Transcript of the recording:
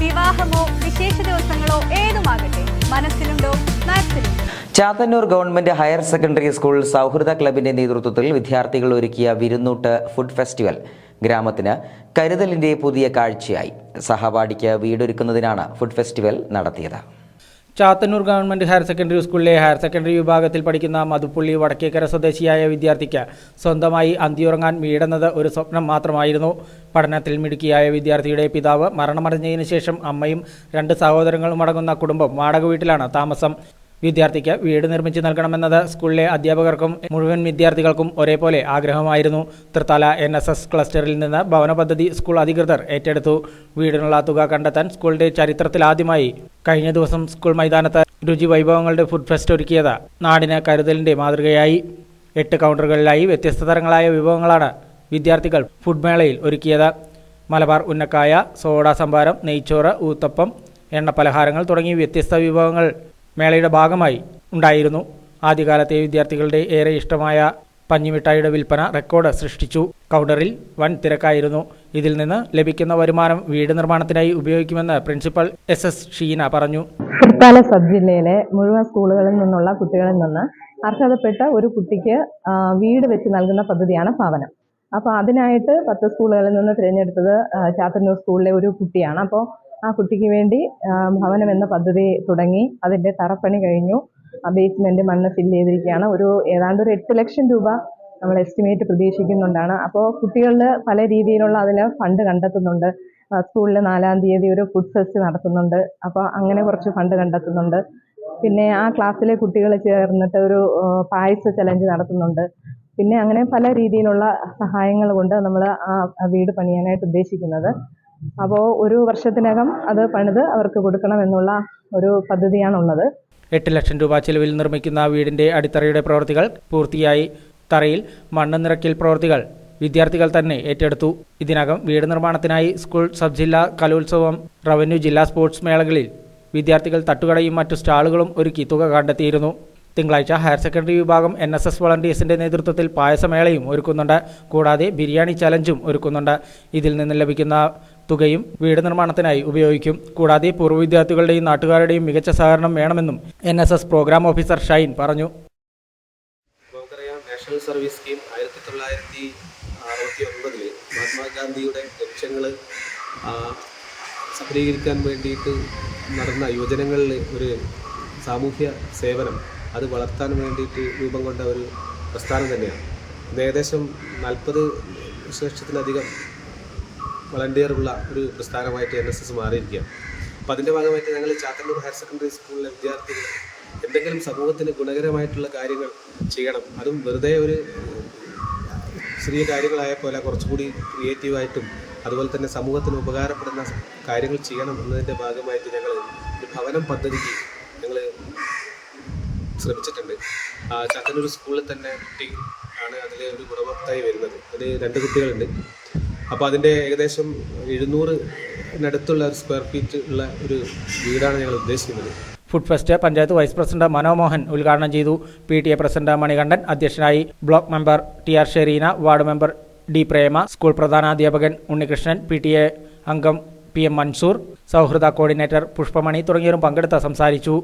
വിവാഹമോ വിശേഷ ദിവസങ്ങളോ ഏതുമാകട്ടെ മനസ്സിലുണ്ടോ Chathannur government higher secondary school സൗഹൃദ ക്ലബിന്റെ നേതൃത്വത്തിൽ വിദ്യാർത്ഥികൾ ഒരുക്കിയ വിരുന്നൂട്ട് ഫുഡ് ഫെസ്റ്റിവൽ ഗ്രാമത്തിന് കരുതലിന്റെ പുതിയ കാഴ്ചയായി. സഹപാഠിക്ക് വീടൊരുക്കുന്നതിനാണ് ഫുഡ് ഫെസ്റ്റിവൽ നടത്തിയത്. ചാത്തന്നൂർ ഗവൺമെന്റ് ഹയർ സെക്കൻഡറി സ്കൂളിലെ ഹയർ സെക്കൻഡറി വിഭാഗത്തിൽ പഠിക്കുന്ന മധുപ്പുള്ളി വടക്കേക്കര സ്വദേശിയായ വിദ്യാർത്ഥിക്ക് സ്വന്തമായി അന്തിയുറങ്ങാൻ വീടുന്നത് ഒരു സ്വപ്നം മാത്രമായിരുന്നു. പഠനത്തിൽ മിടുക്കിയായ വിദ്യാർത്ഥിയുടെ പിതാവ് മരണമടഞ്ഞതിനു ശേഷം അമ്മയും രണ്ട് സഹോദരങ്ങളും അടങ്ങുന്ന കുടുംബം വാടക വീട്ടിലാണ് താമസം. വിദ്യാർത്ഥിക്ക് വീട് നിർമ്മിച്ചു നൽകണമെന്നത് സ്കൂളിലെ അധ്യാപകർക്കും മുഴുവൻ വിദ്യാർത്ഥികൾക്കും ഒരേപോലെ ആഗ്രഹമായിരുന്നു. തൃത്താല എൻ എസ് എസ് ക്ലസ്റ്ററിൽ നിന്ന് ഭവന പദ്ധതി സ്കൂൾ അധികൃതർ ഏറ്റെടുത്തു. വീടിനുള്ള തുക കണ്ടെത്താൻ സ്കൂളിന്റെ ചരിത്രത്തിലാദ്യമായി കഴിഞ്ഞ ദിവസം സ്കൂൾ മൈതാനത്ത് രുചി വൈഭവങ്ങളുടെ ഫുഡ് ഫെസ്റ്റ് ഒരുക്കിയത് നാടിന് കരുതലിന്റെ മാതൃകയായി. എട്ട് കൗണ്ടറുകളിലായി വ്യത്യസ്ത തരങ്ങളായ വിഭവങ്ങളാണ് വിദ്യാർത്ഥികൾ ഫുഡ് മേളയിൽ ഒരുക്കിയത്. മലബാർ ഉന്നക്കായ സോഡ സംഭാരം നെയ്ച്ചോറ് ഊത്തപ്പം എണ്ണ പലഹാരങ്ങൾ തുടങ്ങി വ്യത്യസ്ത വിഭവങ്ങൾ മേളയുടെ ഭാഗമായി ഉണ്ടായിരുന്നു. ആദ്യകാലത്തെ വിദ്യാർത്ഥികളുടെ ഏറെ ഇഷ്ടമായ പഞ്ഞിമിഠായിയുടെ വിൽപ്പന റെക്കോർഡ് സൃഷ്ടിച്ചു. കൗണ്ടറിൽ വൻ തിരക്കായിരുന്നു. ഇതിൽ നിന്ന് ലഭിക്കുന്ന വരുമാനം വീട് നിർമ്മാണത്തിനായി ഉപയോഗിക്കുമെന്ന് പ്രിൻസിപ്പൽ എസ് എസ് ഷീന പറഞ്ഞു. തൃത്താല സബ് ജില്ലയിലെ മുഴുവൻ സ്കൂളുകളിൽ നിന്നുള്ള കുട്ടികളിൽ നിന്ന് അർഹതപ്പെട്ട ഒരു കുട്ടിക്ക് വീട് വെച്ച് നൽകുന്ന പദ്ധതിയാണ് ഭവനം. അപ്പോൾ അതിനായിട്ട് പത്ത് സ്കൂളുകളിൽ നിന്ന് തിരഞ്ഞെടുത്തത് ചാത്തന്നൂർ സ്കൂളിലെ ഒരു കുട്ടിയാണ്. അപ്പോൾ ആ കുട്ടിക്ക് വേണ്ടി ഭവനം എന്ന പദ്ധതി തുടങ്ങി. അതിന്റെ തറപ്പണി കഴിഞ്ഞു. ആ ബേസ്മെന്റ് മണ്ണ് ഫില്ല് ചെയ്തിരിക്കുകയാണ്. ഒരു ഏതാണ്ട് ഒരു എട്ട് ലക്ഷം രൂപ നമ്മൾ എസ്റ്റിമേറ്റ് പ്രതീക്ഷിക്കുന്നുണ്ടാണ്. അപ്പോൾ കുട്ടികളിൽ പല രീതിയിലുള്ള അതിൽ ഫണ്ട് കണ്ടെത്തുന്നുണ്ട്. സ്കൂളിൽ നാലാം തീയതി ഒരു ഫുഡ് ഫെസ്റ്റ് നടത്തുന്നുണ്ട്. അപ്പോൾ അങ്ങനെ കുറച്ച് ഫണ്ട് കണ്ടെത്തുന്നുണ്ട്. പിന്നെ ആ ക്ലാസ്സിലെ കുട്ടികൾ ചേർന്നിട്ട് ഒരു പായസ ചലഞ്ച് നടത്തുന്നുണ്ട്. പിന്നെ അങ്ങനെ പല രീതിയിലുള്ള സഹായങ്ങൾ കൊണ്ട് നമ്മൾ ആ വീട് പണിയാനായിട്ട് ഉദ്ദേശിക്കുന്നത്. അപ്പോൾ ഒരു വർഷത്തിനകം അത് പണിത് അവർക്ക് കൊടുക്കണമെന്നുള്ള ഒരു പദ്ധതിയാണുള്ളത്. എട്ട് ലക്ഷം രൂപ ചെലവിൽ നിർമ്മിക്കുന്ന വീടിന്റെ അടിത്തറയുടെ പ്രവൃത്തികൾ പൂർത്തിയായി. തറയിൽ മണ്ണ് നിറയ്ക്കൽ പ്രവൃത്തികൾ വിദ്യാർത്ഥികൾ തന്നെ ഏറ്റെടുത്തു. ഇതിനകം വീട് നിർമ്മാണത്തിനായി സ്കൂൾ സബ് ജില്ലാ കലോത്സവം റവന്യൂ ജില്ലാ സ്പോർട്സ് മേളകളിൽ വിദ്യാർത്ഥികൾ തട്ടുകടയും മറ്റു സ്റ്റാളുകളും ഒരുക്കി തുക കണ്ടെത്തിയിരുന്നു. തിങ്കളാഴ്ച ഹയർ സെക്കൻഡറി വിഭാഗം എൻ എസ് എസ് വളണ്ടിയേഴ്സിന്റെ നേതൃത്വത്തിൽ പായസമേളയും ഒരുക്കുന്നുണ്ട്. കൂടാതെ ബിരിയാണി ചലഞ്ചും ഒരുക്കുന്നുണ്ട്. ഇതിൽ നിന്ന് ലഭിക്കുന്ന തുകയും വീട് നിർമ്മാണത്തിനായി ഉപയോഗിക്കും. കൂടാതെ പൂർവ വിദ്യാർത്ഥികളുടെയും നാട്ടുകാരുടെയും മികച്ച സഹകരണം വേണമെന്നും എൻ പ്രോഗ്രാം ഓഫീസർ ഷൈൻ പറഞ്ഞു. നാഷണൽ സർവീസ് സ്കീം ആയിരത്തി തൊള്ളായിരത്തി അറുപത്തി ഒൻപതിൽ മഹാത്മാഗാന്ധിയുടെ ലക്ഷ്യങ്ങൾ സഫലീകരിക്കാൻ വേണ്ടിയിട്ട് നടന്ന യുവജനങ്ങളിൽ ഒരു സാമൂഹ്യ സേവനം അത് വളർത്താൻ വേണ്ടിയിട്ട് രൂപം കൊണ്ട ഒരു പ്രസ്ഥാനം തന്നെയാണ്. ഏകദേശം നാൽപ്പത് ലക്ഷത്തിലധികം വളണ്ടിയറുള്ള ഒരു പ്രസ്ഥാനമായിട്ട് എൻ എസ് എസ് മാറിയിരിക്കുകയാണ്. അപ്പോൾ അതിന്റെ ഭാഗമായിട്ട് ഞങ്ങൾ ചാത്തന്നൂർ ഹയർ സെക്കൻഡറി സ്കൂളിലെ വിദ്യാർത്ഥികൾ എന്തെങ്കിലും സമൂഹത്തിന് ഗുണകരമായിട്ടുള്ള കാര്യങ്ങൾ ചെയ്യണം. അതും വെറുതെ ഒരു ചെറിയ കാര്യങ്ങളായ പോലെ കുറച്ചുകൂടി ക്രിയേറ്റീവായിട്ടും അതുപോലെ തന്നെ സമൂഹത്തിന് ഉപകാരപ്പെടുന്ന കാര്യങ്ങൾ ചെയ്യണം എന്നതിന്റെ ഭാഗമായിട്ട് ഞങ്ങൾ ഒരു ഭവനം പദ്ധതിക്ക് ഞങ്ങൾ ശ്രമിച്ചിട്ടുണ്ട്. ചാത്തന്നൂർ സ്കൂളിൽ തന്നെ കുട്ടി ആണ് അതിലെ ഒരു ഗുണഭോക്തായി വരുന്നത്. അതിൽ രണ്ട് കുട്ടികളുണ്ട്. അപ്പോൾ അതിന്റെ ഏകദേശം എഴുന്നൂറിനടുത്തുള്ള ഒരു സ്ക്വയർ ഫീറ്റ് ഉള്ള ഒരു വീടാണ് ഞങ്ങൾ ഉദ്ദേശിക്കുന്നത്. Food fest panchayat vice president Manomohan ഉദ്ഘാടനം ചെയ്തു. P T A president Manikandan അധ്യക്ഷനായി block member T R Shereena ward member D Prema school പ്രധാനാധ്യാപകൻ Unnikrishnan P T A അംഗം പി എം മൻസൂർ സൗഹൃദ കോർഡിനേറ്റർ പുഷ്പമണി തുടങ്ങിയവരും പങ്കെടുത്ത് സംസാരിച്ചു.